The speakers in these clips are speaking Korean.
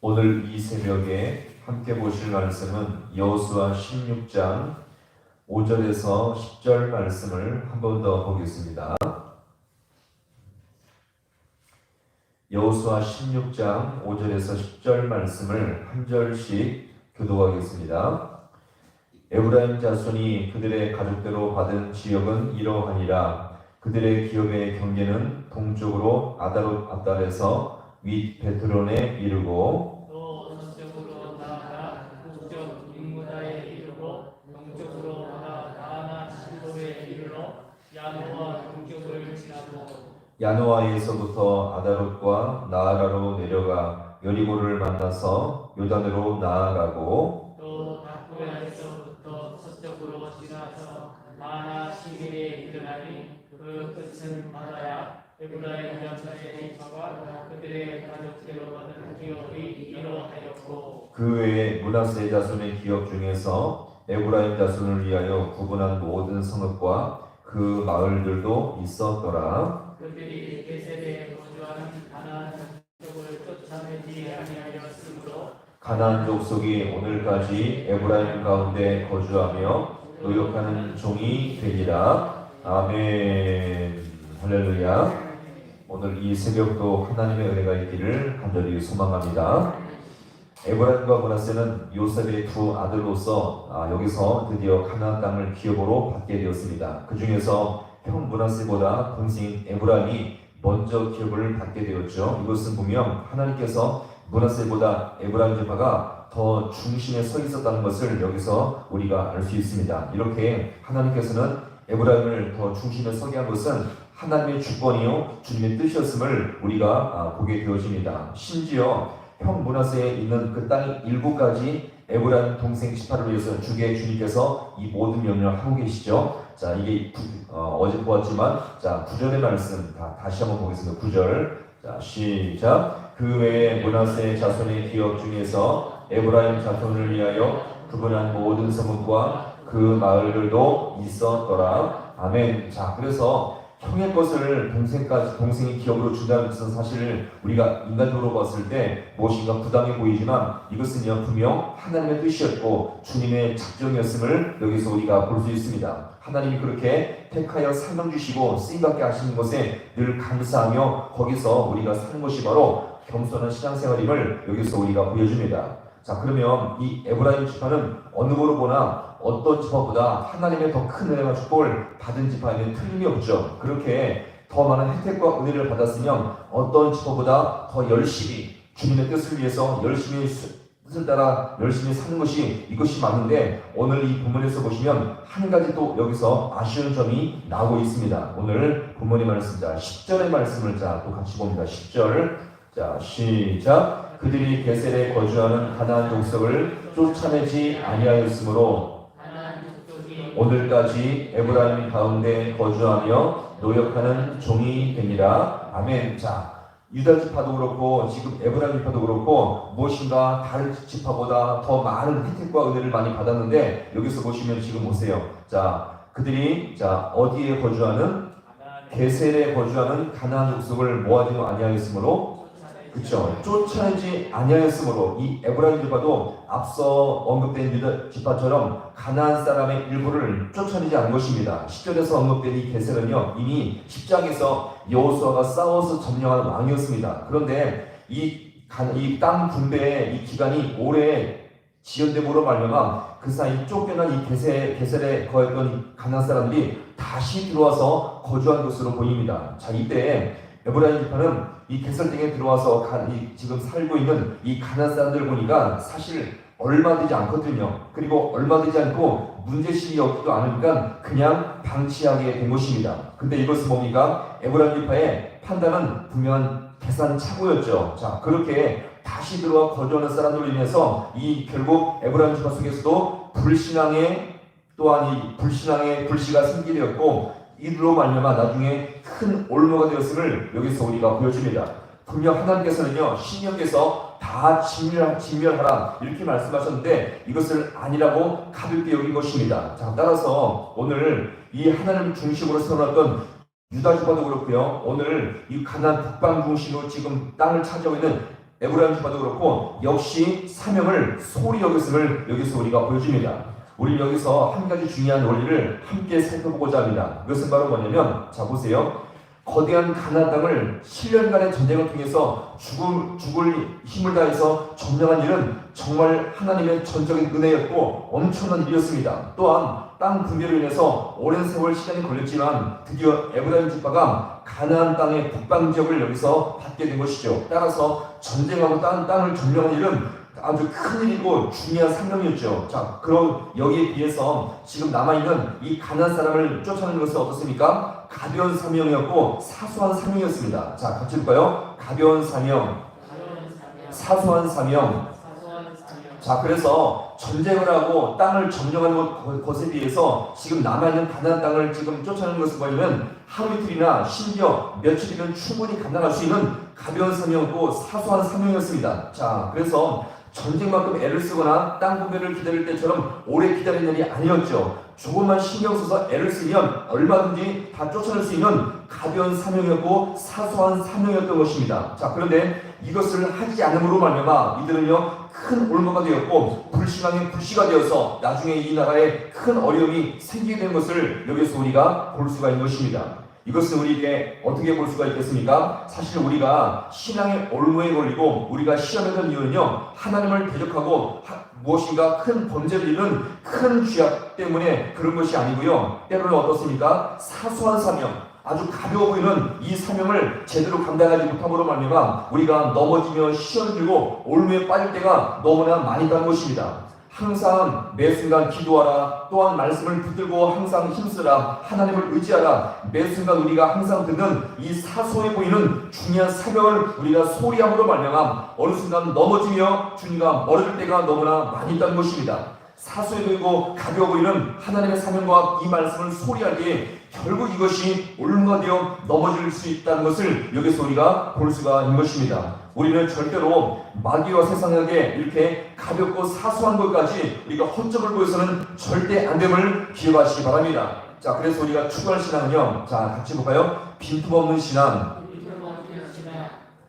오늘 이 새벽에 함께 보실 말씀은 여호수아 16장 5절에서 10절 말씀을 한 번 더 보겠습니다. 여호수아 16장 5절에서 10절 말씀을 한 절씩 교도하겠습니다. 에브라임 자손이 그들의 가족대로 받은 지역은 이러하니라. 그들의 기업의 경계는 동쪽으로 아다롯 아달에서 윗 베트론에 이르고 또 서쪽으로 나아가 북쪽 인무다에 이르고 동쪽으로 나아 나아나 시도에 이르러 야노와 동쪽을 지나고 야노아에서부터 아다롯과 나아라로 내려가 여리고를 만나서 요단으로 나아가고 또 다코야에서부터 서쪽으로 지나서 마나 시기에 이르나니 그 끝은 바다야 에브라임 자손의 지파가 그들의 가족대로 받은 기업이 이러하였고 그 외에 문하세 자손의 기업 중에서 에브라임 자손을 위하여 구분한 모든 성읍과 그 마을들도 있었더라. 그들이 게셀에 거주하는 가나안 족속을 쫓아내지 아니하였으므로 가나안 족속이 오늘까지 에브라임 가운데 거주하며 노역하는 종이 되니라. 아멘. 할렐루야. 오늘 이 새벽도 하나님의 은혜가 있기를 간절히 소망합니다. 에브라임과 문하세는 요셉의 두 아들로서 아, 여기서 드디어 가나안 땅을 기업으로 받게 되었습니다. 그 중에서 형 문하세보다 동생 에브라임이 먼저 기업을 받게 되었죠. 이것은 분명 하나님께서 문하세보다 에브라임 지파가 더 중심에 서 있었다는 것을 여기서 우리가 알 수 있습니다. 이렇게 하나님께서는 에브라임을 더 중심에 서게 한 것은 하나님의 주권이요 주님의 뜻이었음을 우리가 아, 보게 되어집니다. 심지어 형 문하세에 있는 그땅 일곱 가지 에브라임 동생 지파를 위해서 주게 주님께서 이 모든 명령을 하고 계시죠. 자 이게 구, 어, 제 보았지만 자 구절의 말씀 다 다시 한번 보겠습니다. 구절 자 시작 그 외에 문하세 자손의 기업 중에서 에브라임 자손을 위하여 구분한 모든 성읍과 그 마을들도 있었더라. 아멘. 자 그래서 형의 것을 동생까지 동생이 기업으로 것은 사실 우리가 인간적으로 봤을 때 무엇인가 부당해 보이지만 이것은요 분명 하나님의 뜻이었고 주님의 작정이었음을 여기서 우리가 볼 수 있습니다. 하나님이 그렇게 택하여 사명 주시고 쓰임받게 하시는 것에 늘 감사하며 거기서 우리가 사는 것이 바로 겸손한 신앙생활임을 여기서 우리가 보여줍니다. 자 그러면 이 에브라임 지파는 어느 거로 보나 어떤 지파보다 하나님의 더 큰 은혜와 축복을 받은 지파에는 틀림이 없죠. 그렇게 더 많은 혜택과 은혜를 받았으면 어떤 지파보다 더 열심히 주님의 뜻을 위해서 열심히 수- 뜻을 따라 열심히 사는 것이 이것이 맞는데 오늘 이 본문에서 보시면 한 가지 또 여기서 아쉬운 점이 나오고 있습니다. 오늘 본문의 말씀 자 10절의 말씀을 자또 같이 봅니다. 10절 자 시작 그들이 게셀에 거주하는 가나안 족속을 쫓아내지 아니하였으므로 오늘까지 에브라임 가운데 거주하며 노역하는 종이 되니라. 아멘. 자, 유다 지파도 그렇고 지금 에브라임 지파도 그렇고 무엇인가 다른 지파보다 더 많은 혜택과 은혜를 많이 받았는데 여기서 보시면 지금 보세요. 자, 그들이 자 어디에 거주하는 게셀에 거주하는 가나안 족속을 모아지고 아니하였으므로 그렇죠. 쫓아내지 아니하였으므로 이 에브라임 지파도 앞서 언급된 유다 지파처럼 가나안 사람의 일부를 쫓아내지 않은 것입니다. 10절에서 언급된 이 게셀은요 이미 10장에서 여호수아가 싸워서 점령한 왕이었습니다. 그런데 이이땅 분배의 이 기간이 오래 지연됨으로 말미암아 그 사이 쫓겨난 이 게셀 게셀에 거했던 이 가나안 사람들이 다시 들어와서 거주한 것으로 보입니다. 자 이때 에브라임 지파는 이 등에 들어와서 가, 이, 지금 살고 있는 이 가난 사람들 보니까 사실 얼마 되지 않거든요. 그리고 얼마 되지 않고 문제심이 없지도 않으니까 그냥 방치하게 된 것입니다. 근데 이것은 뭡니까? 에브라임 지파의 판단은 분명한 계산 착오였죠. 자 그렇게 다시 들어와 거주하는 사람들로 인해서 이 결국 에브라임 지파 속에서도 불신앙의 또한 이 불신앙의 불씨가 생기되었고 이로 말미암아 나중에 큰 올무가 되었음을 여기서 우리가 보여줍니다. 분명 하나님께서는요 신명께서 다 진멸, 진멸하라 이렇게 말씀하셨는데 이것을 아니라고 가볍게 여긴 것입니다. 자 따라서 오늘 이 하나님 중심으로 세워놨던 유다 지파도 그렇고요. 오늘 이 가난 북방 중심으로 지금 땅을 차지하고 있는 에브라임 지파도 그렇고 역시 사명을 소리 여겼음을 여기서 우리가 보여줍니다. 우리 여기서 한 가지 중요한 원리를 함께 살펴보고자 합니다. 그것은 바로 뭐냐면 자 보세요. 거대한 가나안 땅을 7년간의 전쟁을 통해서 죽을, 죽을 힘을 다해서 점령한 일은 정말 하나님의 전적인 은혜였고 엄청난 일이었습니다. 또한 땅 분배로 인해서 오랜 세월 시간이 걸렸지만 드디어 에브라임 지파가 가나안 땅의 북방 지역을 여기서 받게 된 것이죠. 따라서 전쟁하고 땅, 땅을 점령한 일은 아주 큰 일이고 중요한 상명이었죠. 자, 그럼 여기에 비해서 지금 남아있는 이 가난 사람을 쫓아내는 것은 어떻습니까? 가벼운 사명이었고 사소한 사명이었습니다. 자, 같이 볼까요? 가벼운 사명, 사소한 사명. 자, 그래서 전쟁을 하고 땅을 점령하는 것- 것에 비해서 지금 남아있는 가난 땅을 지금 쫓아내는 것을 보면 하루 이틀이나 심지어 며칠이면 충분히 감당할 수 있는 가벼운 사명이고 사소한 사명이었습니다. 자, 그래서 전쟁만큼 애를 쓰거나 땅 분배를 기다릴 때처럼 오래 기다리는 일이 아니었죠. 조금만 신경 써서 애를 쓰면 얼마든지 다 쫓아낼 수 있는 가벼운 사명이었고 사소한 사명이었던 것입니다. 자, 그런데 이것을 하지 않음으로 말미암아 이들은요 큰 올무가 되었고 불신앙의 불씨가 되어서 나중에 이 나라에 큰 어려움이 생기게 된 것을 여기서 우리가 볼 수가 있는 것입니다. 이것은 우리에게 어떻게 볼 수가 있겠습니까? 사실 우리가 신앙의 올무에 걸리고 우리가 시험했던 이유는요 하나님을 대적하고 하- 무엇인가 큰 범죄를 이루는 큰 죄악 때문에 그런 것이 아니고요 때로는 어떻습니까? 사소한 사명 아주 가벼워 보이는 이 사명을 제대로 감당하지 못함으로 말미암아 우리가 넘어지며 시험 들고 올무에 빠질 때가 너무나 많이 있다는 것입니다. 항상 매 순간 기도하라. 또한 말씀을 붙들고 항상 힘쓰라. 하나님을 의지하라. 매 순간 우리가 항상 듣는 이 사소해 보이는 중요한 사명을 우리가 소리함으로 말미암아 어느 순간 넘어지며 주님과 멀어질 때가 너무나 많이 있다는 것입니다. 사소해 보이고 가벼워 보이는 하나님의 사명과 이 말씀을 소리하기에 결국 이것이 올무가 되어 넘어질 수 있다는 것을 여기서 우리가 볼 수가 있는 것입니다. 우리는 절대로 마귀와 세상에게 이렇게 가볍고 사소한 것까지 우리가 허점을 보여서는 절대 안 됨을 기억하시기 바랍니다. 자, 그래서 우리가 추구할 신앙은요. 자, 같이 볼까요? 빈틈없는 신앙.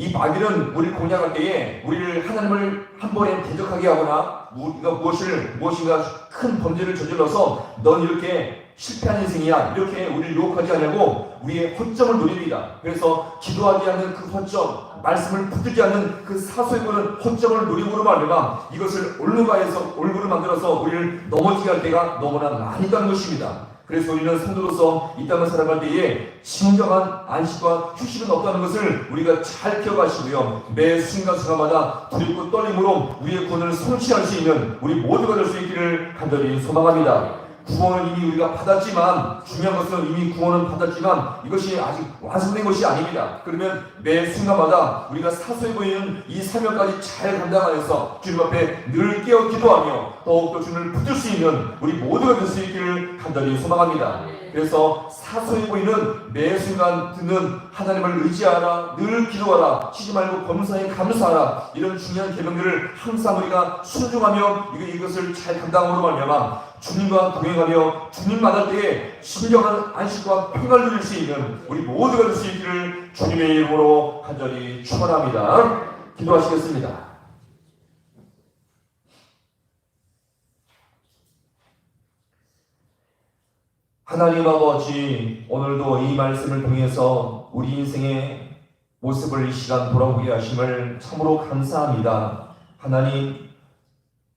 이 마귀는 우리를 공략할 때에 우리를 하나님을 한 번에 대적하게 하거나 우리가 무엇을 무엇인가 큰 범죄를 저질러서 넌 이렇게 실패한 인생이야 이렇게 우리를 유혹하지 않냐고 우리의 허점을 노립니다. 그래서 기도하지 않는 그 허점 말씀을 붙들지 않는 그 사소해 보는 허점을 노림으로 말미암아 이것을 올무가에서 올무를 만들어서 우리를 넘어지게 할 때가 너무나 많이 있다는 것입니다. 그래서 우리는 성도로서 이 땅을 살아갈 때에 진정한 안식과 휴식은 없다는 것을 우리가 잘 기억하시고요. 매 순간순간마다 두렵고 떨림으로 우리의 구원을 성취할 수 있는 우리 모두가 될 수 있기를 간절히 소망합니다. 구원을 이미 우리가 받았지만 중요한 것은 이미 구원은 받았지만 이것이 아직 완성된 것이 아닙니다. 그러면 매 순간마다 우리가 사소해 보이는 이 사명까지 잘 감당하여서 주님 앞에 늘 깨어 기도하며 더욱더 주님을 붙들 수 있는 우리 모두가 될 수 있기를 간절히 소망합니다. 그래서 사소해 보이는 매 순간 듣는 하나님을 의지하라, 늘 기도하라, 쉬지 말고 범사에 감사하라 이런 중요한 계명들을 항상 우리가 순종하며 이것을 잘 감당함으로 말미암아 주님과 동행하며 주님 만날 때에 신령한 안식과 평안을 누릴 수 있는 우리 모두가 될 수 있기를 주님의 이름으로 간절히 축원합니다. 기도하시겠습니다. 하나님 아버지 오늘도 이 말씀을 통해서 우리 인생의 모습을 이 시간 돌아보게 하심을 참으로 감사합니다. 하나님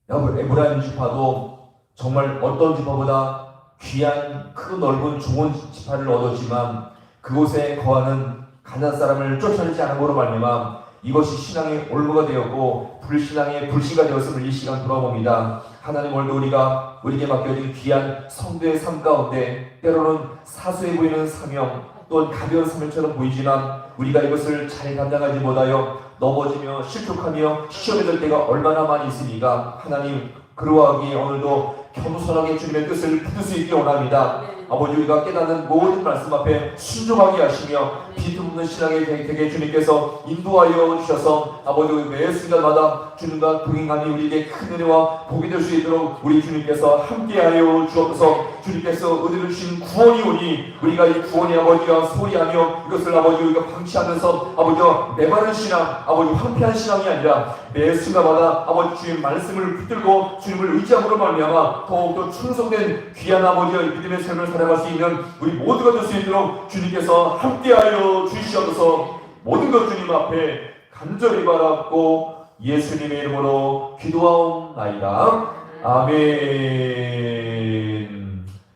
에브라임 지파도 정말 어떤 지파보다 귀한 크 넓은 좋은 지파를 얻었지만 그곳에 거하는 가난 사람을 쫓아내지 않음으로 말미암아 이것이 신앙의 올무가 되었고 불신앙의 불씨가 되었음을 이 시간 돌아봅니다. 하나님 오늘도 우리가 우리에게 맡겨진 귀한 성도의 삶 가운데 때로는 사소해 보이는 사명 또는 가벼운 사명처럼 보이지만 우리가 이것을 잘 감당하지 못하여 넘어지며 실족하며 시험에 들 때가 얼마나 많이 있습니까? 하나님 그러하기에 오늘도 겸손하게 주님의 뜻을 붙들 수 있게 원합니다. 아버지 우리가 깨닫는 모든 말씀 앞에 순종하게 하시며 비틈없는 신앙이 되게, 주님께서 인도하여 주셔서 아버지 매 순간마다 주님과 동행하니 우리에게 큰 은혜와 복이 될 수 있도록 우리 주님께서 함께하여 주옵소서. 주님께서 은혜를 주신 구원이 오니 우리가 이 구원의 아버지와 소리하며 이것을 아버지 우리가 방치하면서 아버지와 메마른 신앙 아버지 황폐한 신앙이 아니라 매 순간마다 아버지 주님 말씀을 붙들고 주님을 의지함으로 말미암아 더욱더 충성된 귀한 아버지의 믿음의 삶을 살아갈 수 있는 우리 모두가 될 수 있도록 주님께서 함께하여 주시옵소서. 모든 것 주님 앞에 간절히 바랍고 예수님의 이름으로 기도하옵나이다. 아멘